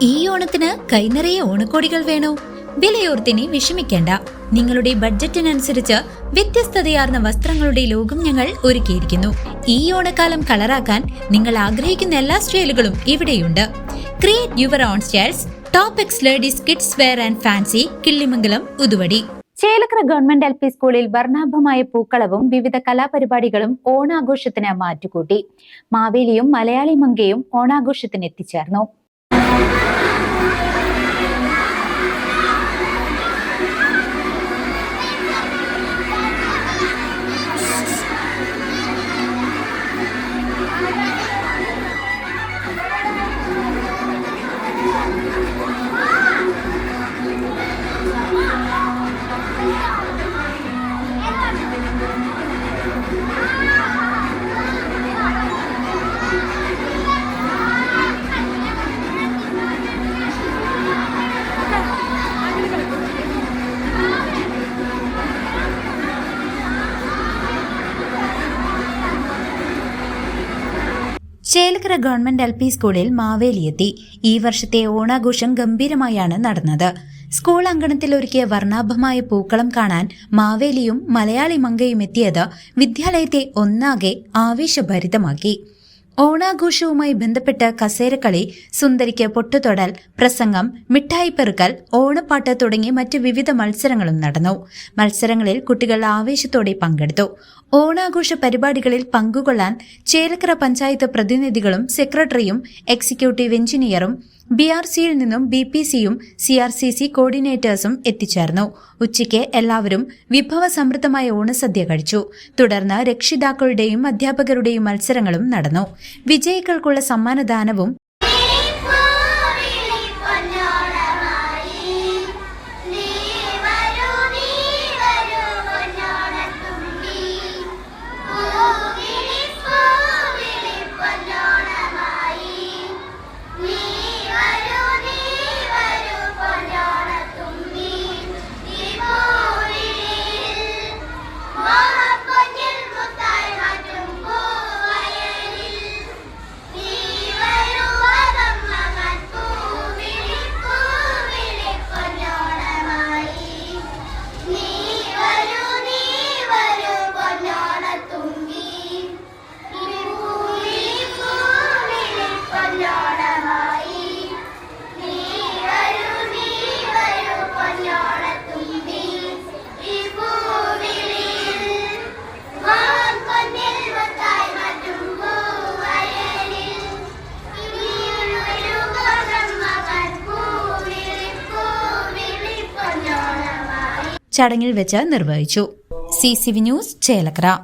ഈ ഓണത്തിന് കൈനിറയെ ഓണക്കോടികൾ വേണോ? വിലയോർത്തിനി വിഷമിക്കേണ്ട. നിങ്ങളുടെ ബഡ്ജറ്റിനനുസരിച്ച് വ്യത്യസ്തതയാർന്ന വസ്ത്രങ്ങളുടെ ലോകം ഞങ്ങൾ ഒരുക്കിയിരിക്കുന്നു. ഈ ഓണക്കാലം കളറാക്കാൻ നിങ്ങൾ ആഗ്രഹിക്കുന്ന എല്ലാ സ്റ്റൈലുകളും ഇവിടെയുണ്ട്. Create your own styles top X ladies kids wear and fancy Killimangalam Uthuvadi. Chelakkara government L P സ്കൂളിൽ വർണാഭമായ പൂക്കളവും വിവിധ കലാപരിപാടികളും ഓണാഘോഷത്തിന് മാറ്റുകൂട്ടി. മാവേലിയും മലയാളി മങ്കയും ഓണാഘോഷത്തിന് എത്തിച്ചേർന്നു Thank you. Chelakkara government L P സ്കൂളിൽ മാവേലിയെത്തി. ഈ വർഷത്തെ ഓണാഘോഷം ഗംഭീരമായാണ് നടന്നത്. സ്കൂൾ അങ്കണത്തിൽ ഒരുക്കിയ വർണാഭമായ പൂക്കളം കാണാൻ മാവേലിയും മലയാളി മങ്കയും എത്തിയത് വിദ്യാലയത്തെ ഒന്നാകെ ആവേശഭരിതമാക്കി. ഓണാഘോഷവുമായി ബന്ധപ്പെട്ട കസേരക്കളി സുന്ദരിക്ക് പൊട്ടുതൊടൽ പ്രസംഗം മിഠായി പെറുക്കൽ ഓണപ്പാട്ട് തുടങ്ങി മറ്റ് വിവിധ മത്സരങ്ങളും നടന്നു. മത്സരങ്ങളിൽ കുട്ടികൾ ആവേശത്തോടെ പങ്കെടുത്തു. ഓണാഘോഷ പരിപാടികളിൽ പങ്കുകൊള്ളാൻ ചേലക്കര പഞ്ചായത്ത് പ്രതിനിധികളും സെക്രട്ടറിയും എക്സിക്യൂട്ടീവ് എഞ്ചിനീയറും ബി ആർ സിയിൽ നിന്നും ബി പി സിയും സി ആർ സി സി കോർഡിനേറ്റേഴ്സും എത്തിച്ചേർന്നു. ഉച്ചയ്ക്ക് എല്ലാവരും വിഭവസമൃദ്ധമായ ഓണസദ്യ കഴിച്ചു. തുടർന്ന് രക്ഷിതാക്കളുടെയും അധ്യാപകരുടെയും മത്സരങ്ങളും നടന്നു. വിജയികൾക്കുള്ള സമ്മാനദാനവും ചടങ്ങിൽ വെച്ച് നിർവഹിച്ചു. C C V news Chelakkara.